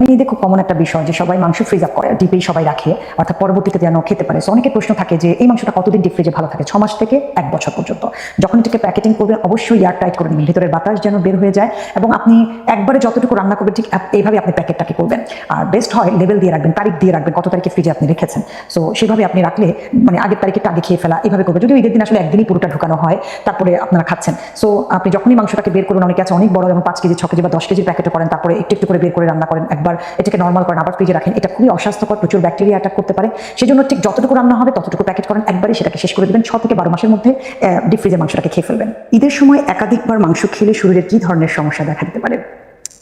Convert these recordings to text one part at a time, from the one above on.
মেয়েদের খুব কমন একটা বিষয় যে সবাই মাংস ফ্রিজ আপ করে ডিপেই সবাই রাখে, অর্থাৎ পরবর্তীতে যেন খেতে পারে। সো অনেকের প্রশ্ন থাকে যে, এই মাংসটা কতদিন ডিপ ফ্রিজে ভালো থাকে? ছ মাস থেকে এক বছর পর্যন্ত। যখন এটাকে প্যাকেটিং করবেন, অবশ্যই এয়ার টাইট করে নেবেন ভিতরের বাতাস যেন বের হয়ে যায় এবং আপনি একবারে যতটুকু রান্না করবেন, ঠিক এইভাবে আপনি প্যাকেটটাকে করবেন। আর বেস্ট হয় লেভেল দিয়ে রাখবেন, তারিখ দিয়ে রাখবেন, কত তারিখে ফ্রিজে আপনি রেখেছেন। সো সেভাবে আপনি রাখলে মানে আগের তারিখে আগে খেয়ে ফেলা, এভাবে করবেন। যদিও ঈদের দিন আসলে একদিনই পুরোটা ঢুকানো হয়, তারপরে আপনারা খাচ্ছেন। সো আপনি যখনই মাংসটাকে বের করুন অনেকে আছে অনেক বড়, যেমন পাঁচ কেজি, ছ কেজি বা দশ কেজির প্যাকেটে করেন, তারপরে একটু একটু করে বের করে রান্না করেন, একবার এটাকে নর্মাল করেন, আবার ফ্রিজে রাখেন। এটা খুবই অস্বাস্থ্যকর, প্রচুর ব্যাকটেরিয়া অ্যাটাক করতে পারে। সেজন্য ঠিক যতটুকু রান্না হবে, ততটুকু প্যাকেট করেন। একবারই সেটাকে শেষ করে দেবেন। ছ থেকে বারো মাসের মধ্যে ডিপ ফ্রিজে মাংসটাকে খেয়ে ফেলবেন। ঈদের সময় একাধিকবার মাংস খেলে শরীরের কি ধরনের সমস্যা দেখা দিতে পারে?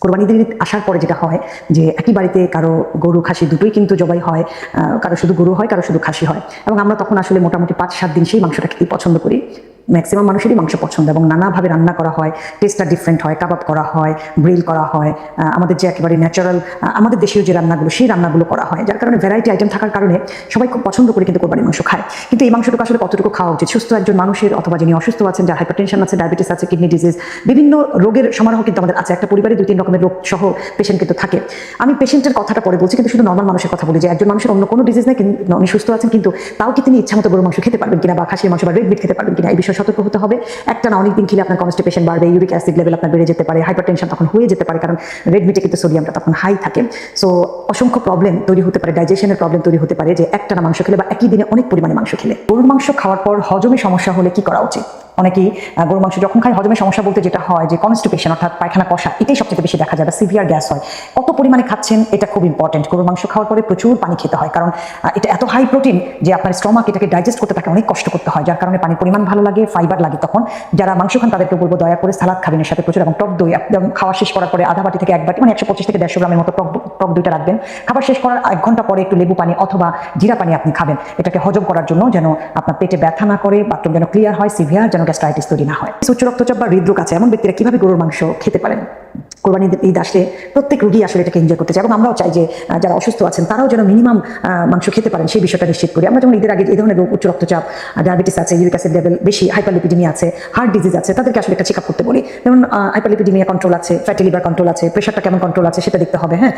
কোরবানিদের আসার পরে যেটা হয়, যে একই বাড়িতে কারও গরু, খাসি দুটোই কিন্তু জবাই হয় কারও শুধু গরু হয়, কারও শুধু খাসি হয়। এবং আমরা তখন আসলে মোটামুটি পাঁচ, সাত দিন সেই মাংসটা খেতে পছন্দ করি। ম্যাক্সিমাম মানুষেরই মাংস পছন্দ এবং নানাভাবে রান্না করা হয় টেস্টটা ডিফারেন্ট হয় কাবাব করা হয় গ্রিল করা হয় আমাদের যে একেবারে ন্যাচারাল আমাদের দেশীয় যে রান্নাগুলো, সেই রান্নাগুলো করা হয়, যার কারণে ভ্যারাইটি আইটেম থাকার কারণে সবাই খুব পছন্দ করে কিন্তু কোরবানি মাংস খায়। কিন্তু এই মাংসটুকু আসলে কতটুকু খাওয়া উচিত? সুস্থ একজন মানুষের অথবা যিনি অসুস্থ আছেন, যার হাইপারটেনশন আছে ডায়াবেটিস আছে কিডনি ডিজিজ বিভিন্ন রোগের সমারোহ কিন্তু আমাদের আছে। একটা পরিবারে দুই তিন রকমের রোগ সহ পেশেন্ট কিন্তু থাকে। আমি পেশেন্টের কথাটা পরে বলছি, কিন্তু শুধু নর্মাল মানুষের কথা বলি যে, একজন মানুষের অন্য কোনো ডিজিজ নেই, কিন্তু উনি সুস্থ আছেন, কিন্তু তাও কি তিনি ইচ্ছা মতো গরু মাংস খেতে পারবেন কিনা বা খাসির মাংস বা রেড মিট খেতে পারবেন কিনা, এই বিষয়ে সতর্ক হতে হবে। একটা না অনেকদিন খেলে আপনার কনস্টিপেশন বাড়বে ইউরিক অ্যাসিড লেভেল আপনার বেড়ে যেতে পারে হাইপারটেনশন তখন হয়ে যেতে পারে, কারণ রেড মিটে কিন্তু সোডিয়ামটা তখন হাই থাকে। সো অসংখ্য প্রবলেম তৈরি হতে পারে ডাইজেশনের প্রবলেম তৈরি হতে পারে যে একটা না মাংস খেলে বা একই দিনে অনেক পরিমাণে মাংস খেলে। গরুর মাংস খাওয়ার পর হজমে সমস্যা হলে কি করা উচিত? অনেকেই গরুর মাংস যখন খায় হজমের সমস্যা বলতে যেটা হয় যে কনস্টিপেশন অর্থাৎ পায়খানা, কষা, এটাই সবচেয়ে বেশি দেখা যায় সিভিয়ার গ্যাস হয়। কত পরিমাণে খাচ্ছেন, এটা খুব ইম্পর্টেন্ট গরুর মাংস খাওয়ার পরে প্রচুর পানি খেতে হয়, কারণ এটা এত হাই প্রোটিন যে আপনার স্টমাক এটাকে ডাইজেস্ট করতে তাকে অনেক কষ্ট করতে হয়, যার কারণে পানির পরিমাণ ভালো লাগে ফাইবার লাগে তখন। যারা মাংস খান, তাদেরকে বলব দয়া করে সালাদ খাবেন এর সাথে প্রচুর, এবং টক দই, একদম খাওয়া শেষ করার পরে আধা বাটি থেকে এক বাটি মানে একশো পঁচিশ থেকে দেড়শো গ্রামের মতো টক টক দইটা রাখবেন। খাবার শেষ করার এক ঘণ্টা পরে একটু লেবু পানি অথবা জিরা পানি আপনি খাবেন। এটাকে হজম করার জন্য যেন আপনার পেটে ব্যথা না করে বাথরুম যেন ক্লিয়ার হয় সিভিয়ার যেন গ্যাস্ট্রাইটিস তৈরি না হয়। উচ্চ রক্তচাপ বা হৃদরোগ আছে, এমন ব্যক্তিরা কীভাবে গরুর মাংস খেতে পারেন? কোরবানি ঈদ আসলে প্রত্যেক রোগী আসলে এটাকে এনজয় করতে চায় এবং আমরাও চাই যে যারা অসুস্থ আছেন তারাও যেন মিনিমাম মাংস খেতে পারেন, সেই বিষয়টা নিশ্চিত করি। আমরা যেমন ঈদের আগে এই ধরনের উচ্চ রক্তচাপ ডায়াবেটিস আছে, ইউরিক অ্যাসিড লেভেল বেশি হাইপারলিপিডিমিয়া আছে হার্ট ডিজিজ আছে, তাদেরকে আসলে একটা চেক আপ করতে বলি। যেমন হাইপারলিপিডিমিয়া কন্ট্রোল আছে ফ্যাটি লিভার কন্ট্রোল আছে প্রেশারটা কেমন কন্ট্রোল আছে সেটা দেখতে হবে হ্যাঁ।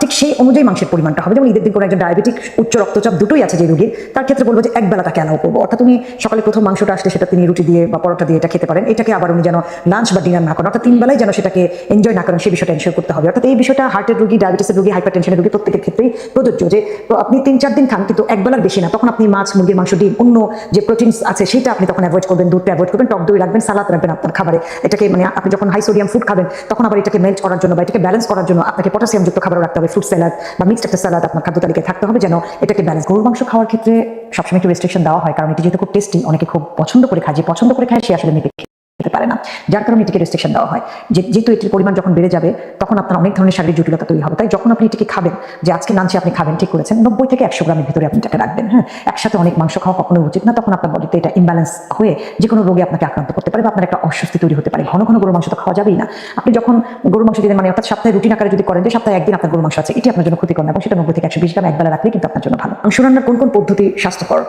ঠিক সেই অনুযায়ী মাংসের পরিমাণটা হবে। যেমন ঈদের দিন কোনো একজন ডায়াবেটিক উচ্চ রক্তচাপ দুটোই আছে যে রোগীর, তার ক্ষেত্রে বলব যে এক বেলা তাকে অ্যালাউ করব। অর্থাৎ তুমি সকালে প্রথম মাংসটা আসলে সেটা তিনি রুটি দিয়ে বা পরোটা দিয়ে এটা খেতে পারেন। এটাকে আবার উনি যেন লাঞ্চ বা ডিনার না করেন। অর্থাৎ তিন বেলায় যেন সেটাকে এনজয় না করেন সেই বিষয়টা এনশোর করতে হবে। অর্থাৎ এই বিষয়টা হার্টের রোগী ডায়াবেটিসের রোগী হাইপারটেনশনের রোগী প্রত্যেকের ক্ষেত্রেই প্রযোজ্য যে তো আপনি তিন চার দিন খান কিন্তু এক বেলার বেশি না। তখন আপনি মাছ মুরগির মাংস, ডিম, অন্য যে প্রোটিনস আছে, সেটা আপনি তখন অ্যাভয়েড করবেন, দুধটা অ্যাভয়েড করবেন, টক দই রাখবেন, সালাদ রাখবেন আপনার খাবারে। এটাকে মানে আপনি যখন হাই সোডিয়াম ফুড খাবেন, তখন আবার এটাকে মেল্ট করার জন্য বা এটাকে ব্যালেন্স করার জন্য আপনাকে পটাশিয়াম যুক্ত খাবার রাখতে হবে ফ্রুট স্যালাড বা মিক্সড একটা স্যালাদ আপনার খাদ্য তালিকায় থাকতে হবে যেন এটাকে ব্যালেন্স গরুর মাংস খাওয়ার ক্ষেত্রে সবসময় একটু রেস্ট্রিকশন দেওয়া হয়, কারণ এটি যেহেতু খুব টেস্টি অনেকে খুব পছন্দ করে খায়, যে পছন্দ করে খায় সে আসলে মেপে খেতে পারে না। যার কারণে এটিকে রেস্ট্রিকশন দেওয়া হয়। যেহেতু এটির পরিমাণ যখন বেড়ে যাবে, তখন আপনার অনেক ধরনের শারীরিক জটিলতা তৈরি হবে। তাই যখন আপনি এটিকে খাবেন, যে আজকে লাঞ্চে আপনি খাবেন, ঠিক করেছেন নব্বই থেকে একশো গ্রামের ভিতরে আপনি এটাকে রাখবেন হ্যাঁ? একসাথে অনেক মাংস খাওয়া কখনো উচিত না। তখন আপনার বডিতে এটা ইমব্যালেন্স হয়ে যে কোনো রোগে আপনাকে আক্রান্ত করতে পারে বা আপনার একটা অস্বস্তি তৈরি হতে পারে। ঘন ঘন গরু মাংস তো খাওয়া যাবেই না। আপনি যখন গরু মাংস দিলেন মানে অর্থাৎ সপ্তাহে রুটিন আকারে যদি করেন, যে সপ্তাহে একদিন আপনার গরু মাংস আছে, এটি আপনার জন্য ক্ষতিকর না, এবং সেটা নব্বই থেকে একশো বিশ গ্রাম একবেলা রাখলে কিন্তু আপনার জন্য ভালো। মাংস রান্নার কোন কোন পদ্ধতি স্বাস্থ্যকর?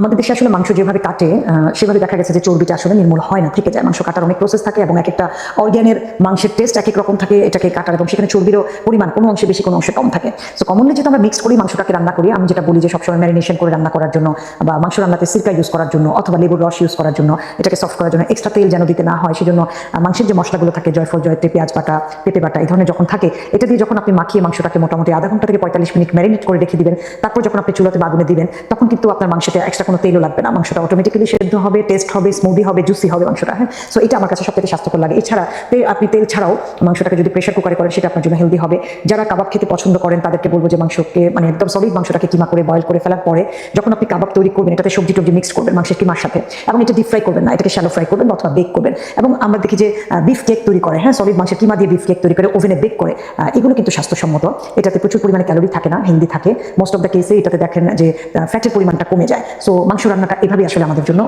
আমাদের দেশে আসলে মাংস যেভাবে কাটে সেভাবে দেখা গেছে যে চর্বিটা আসলে নির্মূল হয় না। থেকে যায় মাংস কাটার অনেক প্রসেস থাকে এবং এক একটা অর্গ্যানের মাংসের টেস্ট এক এক রকম থাকে, এটাকে কাটার এবং সেখানে চর্বিরও পরিমাণ কোনো অংশে বেশি, কোনো অংশে কম থাকে। সো কমনলি যেটা আমরা মিক্স করি, মাংসটাকে রান্না করি, আমি যেটা বলি যে সবসময় ম্যারিনেশন করে রান্না করার জন্য বা মাংস রান্নাতে সিরকা ইউজ করার জন্য অথবা লেবুর রস ইউজ করার জন্য এটাকে সফট করার জন্য এক্সট্রা তেল যেন দিতে না হয়, সেজন্য মাংসের যে মশলাগুলো থাকে, জয়ফল, জয়তে, পেঁয়াজ বাটা, পেঁপে বাটা, এই ধরনের যখন থাকে, এটা দিয়ে যখন আপনি মাখিয়ে মাংসটাকে মোটামুটি আধা ঘণ্টা থেকে পঁয়তাল্লিশ মিনিট ম্যারিনেট করে রেখে দিবেন, তারপর যখন আপনি চুলাতে বা আগুনে দিবেন, তখন কিন্তু আপনার মাংসটা এক্সট্রা কোনো তেলও লাগবে না, মাংসটা অটোমেটিক্যালি সেদ্ধ হবে টেস্ট হবে স্মুদি হবে জুসি হবে মাংসটা হ্যাঁ? সো এটা আমার কাছে সবথেকে স্বাস্থ্যকর লাগে। এছাড়া আপনি তেল ছাড়াও মাংসটাকে যদি প্রেশার কুকারে করেন, সেটা আপনার জন্য হেলদি হবে। যারা কাবাব খেতে পছন্দ করেন, তাদেরকে বলব যে মাংসকে মানে একদম সলিড মাংসটাকে কিমা করে বয়েল করে ফেলার পরে, যখন আপনি কাবাব তৈরি করবেন, এটাতে সবজি টবজি মিক্স করবেন, মাংসের কিমার সাথে, এবং এটা ডিপ ফ্রাই করবেন না, এটাকে শ্যালো ফ্রাই করবেন অথবা বেক করবেন। এবং আমরা দেখি যে বিফ কেক তৈরি করে হ্যাঁ? সলিড মাংসের কিমা দিয়ে বিফ কেক তৈরি করে ওভেনে বেক করে এগুলো কিন্তু স্বাস্থ্যসম্মত। এটাতে প্রচুর পরিমাণে ক্যালোরি থাকে না হেলদি থাকে। মোস্ট অফ দ্য কেসে এটাতে দেখেন যে ফ্যাটের পরিমাণটা কমে যায়। সো মাংস রান্নাটা এভাবেই আসলে আমাদের জন্য